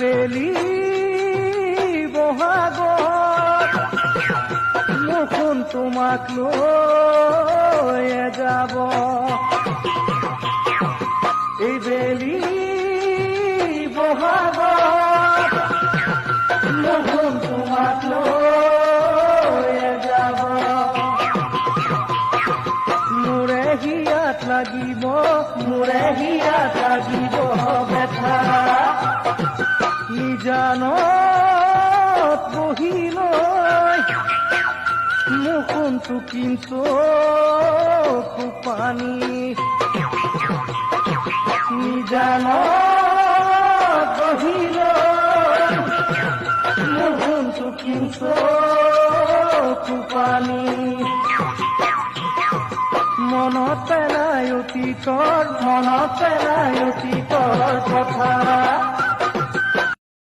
বেলি বহাগত মুখুন তোমাক লয়ে যাব। এই বেলি বহাগত মুখুন তোমাক লয়ে যাব। মোৰে হিয়াত লাগিব মোৰে হিয়াত লাগিব। নিজানত বহি লৈ মুখোনটো কিন্তু পানী নিজানত বহি লৈ মুখোনটো কিন্তু পানী মনত পেলাই অতীতৰ মনত পেলাই অতীতৰ কথা।